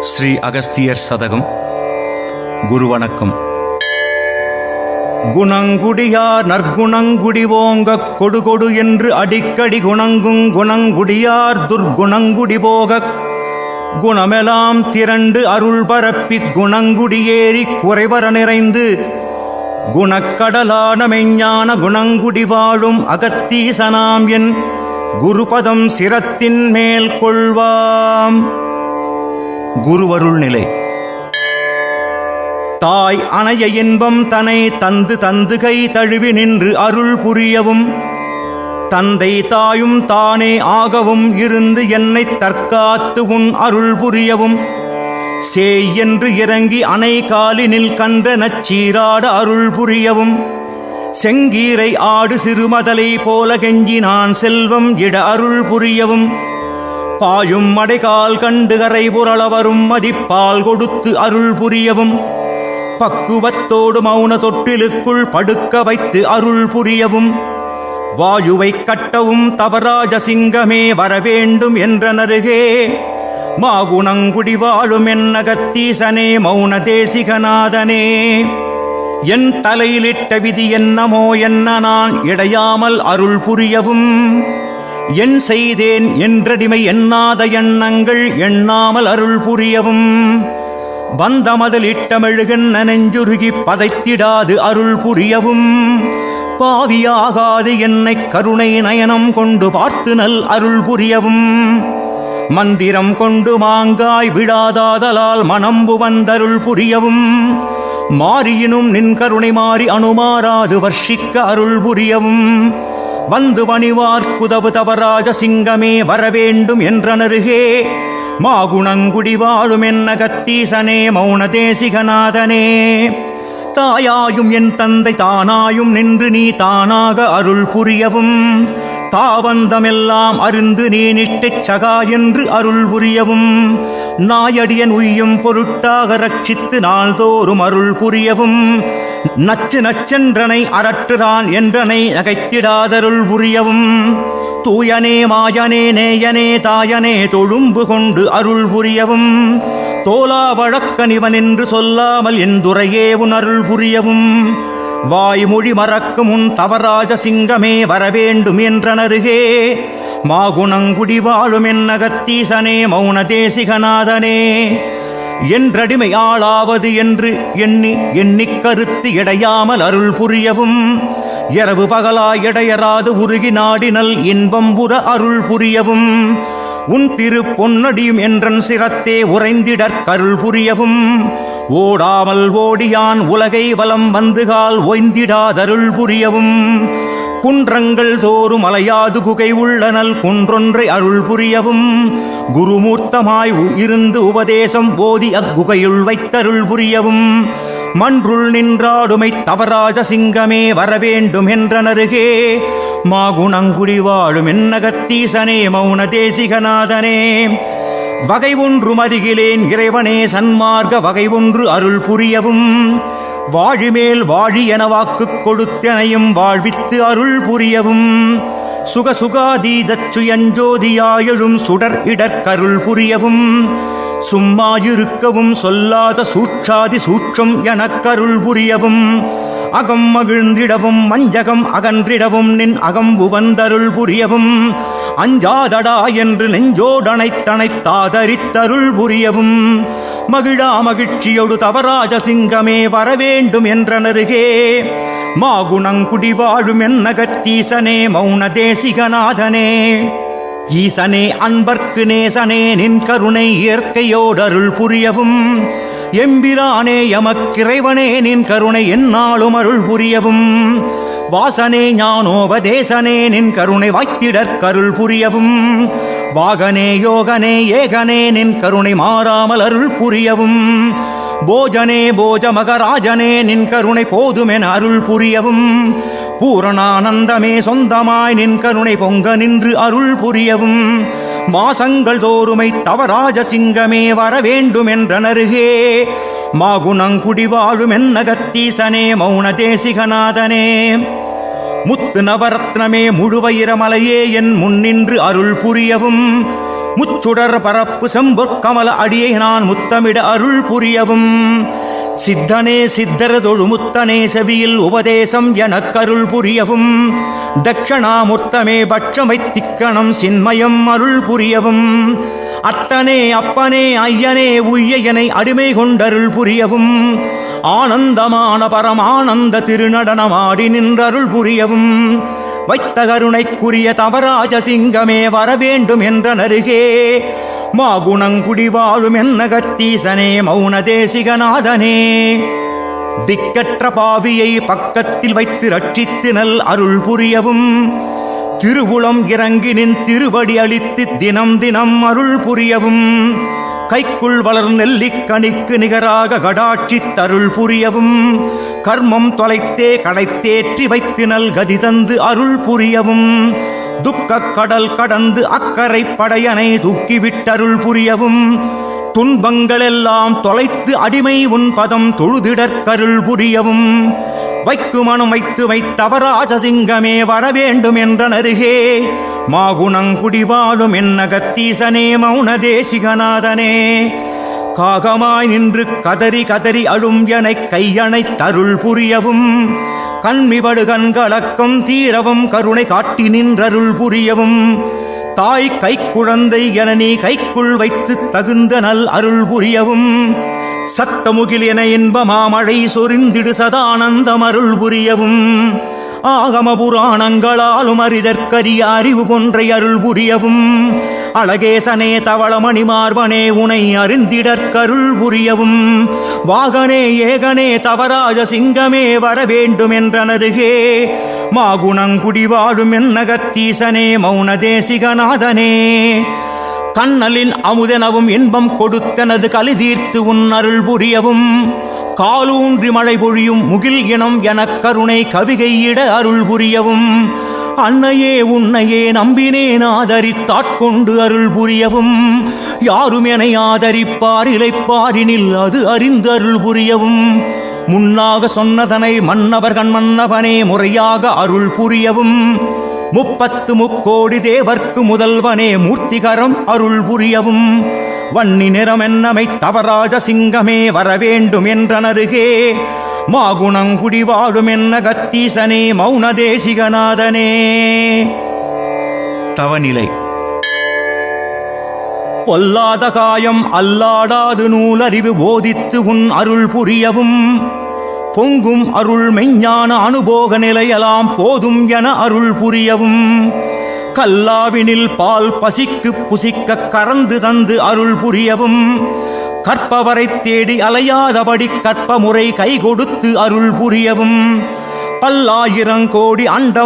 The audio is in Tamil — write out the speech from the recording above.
ஸ்ரீ அகஸ்தியர் சதகம். குரு வணக்கம் குணங்குடியார் நற்குணங்குடி ஓங்க கொடுகொடு என்று அடிக்கடி குணங்குங் குணங்குடியார் துர்குணங்குடி போக குணமெலாம் திரண்டு அருள் பரப்பி குணங்குடியேறி குறைவர நிறைந்து. குணக்கடலான மெஞ்ஞான குணங்குடி வாழும் அகத்தீசனாம் என் குருபதம் சிரத்தின் மேல் கொள்வாம். குருவருள் நிலை. தாய் அணைய இன்பம் தனை தந்து தந்து கை தழுவி நின்று அருள் புரியவும் தந்தை தாயும் தானே ஆகவும் இருந்து என்னை தற்காத்து உன் அருள் புரியவும் சேய் என்று இறங்கி அணை காலினில் கண்ட நச்சீராட அருள் புரியவும் செங்கீரை ஆடு சிறுமதலை போல கெஞ்சி நான் செல்வம் இட அருள் புரியவும் பாயும் மடைகால் கண்டு கரை புரளவரும் மதிப்பால் கொடுத்து அருள் புரியவும். பக்குவத்தோடு மௌன தொட்டிலுக்குள் படுக்க வைத்து அருள் புரியவும். வாயுவை கட்டவும் தவராஜ சிங்கமே வரவேண்டும் என்றனருகே மாகுணங்குடி வாழும் என்னகத்தீசனே மௌன தேசிகநாதனே. என் தலையிலிட்ட விதி என்னமோ என்ன நான் இடையாமல் அருள் புரியவும். என் செய்தேன் என்றடிமை எண்ணாத எண்ணங்கள் எண்ணாமல் அருள் புரியவும். பந்தமதில் இட்டமெழுகன் நெஞ்சுருகி பதைத்திடாது அருள் புரியவும். பாவியாகாது என்னை கருணை நயனம் கொண்டு பார்த்து நல் அருள் புரியவும். மந்திரம் கொண்டு மாங்காய் விழாதாதலால் மனம்பு வந்தருள் புரியவும். மாறியினும் நின் கருணை மாறி அணுமாறாது வர்ஷிக்க அருள் புரியவும். வந்து பணிவார்க்குதவு தவராஜ சிங்கமே வரவேண்டும் என்றனருகே. மாகுணங்குடி வாழும் என்ன கத்தீசனே மௌன தேசிகநாதனே. தாயாயும் என் தந்தை தானாயும் நின்று நீ தானாக அருள் புரியவும். தாவந்தமெல்லாம் அருந்து நீ நிட்டுச் சகா என்று அருள் புரியவும். நாயடியன் உய்யும் பொருட்டாக ரட்சித்து நாள்தோறும் அருள் புரியவும். நச்சு நச்சென்றனை அரற்றுதான் என்றனை நகைத்திடாதருள் புரியவும். தூயனே மாயனே நேயனே தாயனே தொழும்பு கொண்டு அருள் புரியவும். தோலா வழக்கனிவன் என்று சொல்லாமல் என் துறையே உன் அருள் புரியவும். வாய்மொழி மறக்கும் உன் தவராஜ சிங்கமே வரவேண்டும் என்றனருகே. மாகுணங்குடி வாழும் என்னகத்தீசனே மௌன தேசிகநாதனே. என்றடிமை ஆளாவது என்று எண்ணி எண்ணிக் கருத்து இடையாமல் அருள் புரியவும். இரவு பகலாய் இடையராது உருகி நாடினல் இன்பம் புற அருள் புரியவும். உன் திரு பொன்னடியும் என்றன் சிரத்தே உறைந்திடற் கருள் புரியவும். ஓடாமல் ஓடியான் உலகை வலம் வந்துகால் ஒய்ந்திடாதருள் புரியவும். குன்றங்கள் தோறும் அலையாது குகை உள்ளனல் குன்றொன்றை அருள் புரியவும். குருமூர்த்தமாய் இருந்து உபதேசம் போதி அக்குகையுள் வைத்தருள் புரியவும். மன்றுள் நின்றாடுமை தவராஜ சிங்கமே வரவேண்டும் என்றனருகே. மாகுணங்குடி வாழும் என்னகத்தீசனே மௌன தேசிகநாதனே. வகை ஒன்று மதிகிலேன் இறைவனே சன்மார்க்க வகை ஒன்று அருள் புரியவும். வாழிமேல் வாழி என வாக்குக் கொடுத்தனையும் வாழ்வித்து அருள் புரியவும். சுக சுகாதீதச்சுயஞ்சோதியாயழும் சுடர் இடற்கருள் புரியவும். சும்மா இருக்கவும் சொல்லாத சூட்சாதி சூட்சம் எனக்கருள் புரியவும். அகம் மகிழ்ந்திடவும் மஞ்சகம் அகன்றிடவும் நின் அகம்புவந்தருள் புரியவும். அஞ்சாதடா என்று நெஞ்சோடனைத்தனைத்தாதரித்தருள் புரியவும். மகிழா மகிழ்ச்சியொடு தவராஜ சிங்கமே வரவேண்டும் என்றனருகே. மாகுணங்குடி வாழும் என்னகத்தீசனே மௌன தேசிகநாதனே. ஈசனே அன்பர்க்கு நேசனே நின் கருணை இயற்கையோடருள் புரியவும். எம்பிரானே எமக்கிறைவனே நின் கருணை என்னாலும் அருள் புரியவும். வாசனே ஞானோபதேசனே நின் கருணை வாய்த்திடற் கருள் புரியவும். வாகனே யோகனே ஏகனே நின் கருணை மாறாமல் அருள் புரியவும். போஜனே போஜ மகராஜனே நின் கருணை போதுமென அருள் புரியவும். பூரணானந்தமே சொந்தமாய் நின் கருணை பொங்க நின்று அருள் புரியவும். மாசங்கள் தோறுமை தவராஜ சிங்கமே வர வேண்டும் என்றனருகே மாகுணங்குடி வாழும் என்னகத்தீசனே மௌன தேசிகநாதனே முத்து நவரத்னமே முழுவயிரமலையே என் முன்னின்று அருள் புரியவும். முச்சுடர் பரப்பு செம்பொற்கமல அடியை நான் முத்தமிட அருள் புரியவும். சித்தனே சித்தர தொழுமுத்தனே செவியில் உபதேசம் எனக்கருள் புரியவும். தட்சணாமுத்தமே பட்சமை திக்கணம் சின்மயம் அருள் புரியவும். அத்தனே அப்பனே ஐயனே உய்யனை அடிமை கொண்டருள் புரியவும். ஆனந்தமான பரமானந்த திருநடனமாடி நின்றருள் புரியவும். வைத்த கருணைக்குரிய தவராஜ சிங்கமே வரவேண்டும் என்ற நருகே மாகுணங்குடி வாழும் என்ன கத்தீசனே மௌன தேசிகநாதனே. திக்கற்ற பாவியை பக்கத்தில் வைத்து ரட்சித்து நல் அருள் புரியவும். திருவுளம் இறங்கி நின் திருவடி அளித்து தினம் தினம் அருள் புரியவும். கைக்குள் வளர் நெல்லிக்கணிக்கு நிகராக கடாட்சி தருள் புரியவும். கர்மம் தொலைத்தே கடைத்தேற்றி வைத்து நல் கதி தந்து அருள் புரியவும். துக்கக் கடல் கடந்து அக்கறை படையனை தூக்கிவிட்டருள் புரியவும். துன்பங்களெல்லாம் தொலைத்து அடிமை உன் பதம் தொழுதிடற்கருள் புரியவும். வைக்குமனும் வைத்து வைத்தவராஜ சிங்கமே வரவேண்டும் என்ற நருகே மாகுணங்குடி வாழும் என்ன கத்தீசனே மௌன தேசிகநாதனே காகமாய் நின்று கதறி கதறி அழும் என கையணை தருள் புரியவும். கண்மிபடு கண்கலக்கம் தீரவும் கருணை காட்டி நின்றருள் புரியவும். தாய் கைக்குழந்தை என நீ கைக்குள் வைத்து தகுந்த நல் அருள் புரியவும். சத்தமுகில் என இன்ப மாமழை சொரிந்திடு சதானந்தம் அருள் புரியவும். ஆகம புராணங்களாலும் அறிதற்கரிய அறிவு போன்றை அருள் புரியவும். அழகேசனே தவளமணி மார்பனே உனை அருந்திடற்கருள் புரியவும். வாகனே ஏகனே தவராஜ சிங்கமே வர வேண்டும் என்றனருகே. மாகுணங்குடி வாழும் என்னகத்தீசனே மௌன தேசிகநாதனே. கண்ணலின் அமுதெனவும் இன்பம் கொடுத்தனது கலி தீர்த்து உன் அருள் புரியவும். காலூன்றி மழை பொழியும் முகில் இனம் எனக் கருணை கவிகையிட அருள் புரியவும். அன்னையே உன்னையே நம்பினேன் ஆதரித்தாட்கொண்டு அருள் புரியவும். யாரும் என ஆதரிப்பார் இழைப்பாரினில் அது அறிந்து அருள் புரியவும். முன்னாக சொன்னதனை மன்னவர் கண் மன்னவனே முறையாக அருள் புரியவும். முப்பத்து முக்கோடி தேவர்க்கு முதல்வனே மூர்த்திகரம் அருள் புரியவும். வன்னி நிறமென்னமை தவராஜ சிங்கமே வரவேண்டும் என்றனருகே. மாகுணங்குடி வாழும் என்ன கத்தீசனே மௌன தேசிகநாதனே தவநிலை. பொல்லாத காயம் அல்லாடாது நூலறிவு போதித்து உன் அருள் புரியவும். பொங்கும் அருள் மெஞ்ஞான அனுபோக நிலையலாம் போதும் என அருள் புரியவும். கல்லாவினில் பால் பசிக்கு புசிக்க கறந்து தந்து அருள் புரியவும். கற்பவரை தேடி அலையாதபடி கற்ப முறை கை கொடுத்து அருள் புரியவும். பல்லாயிரங்கோடி அண்டம்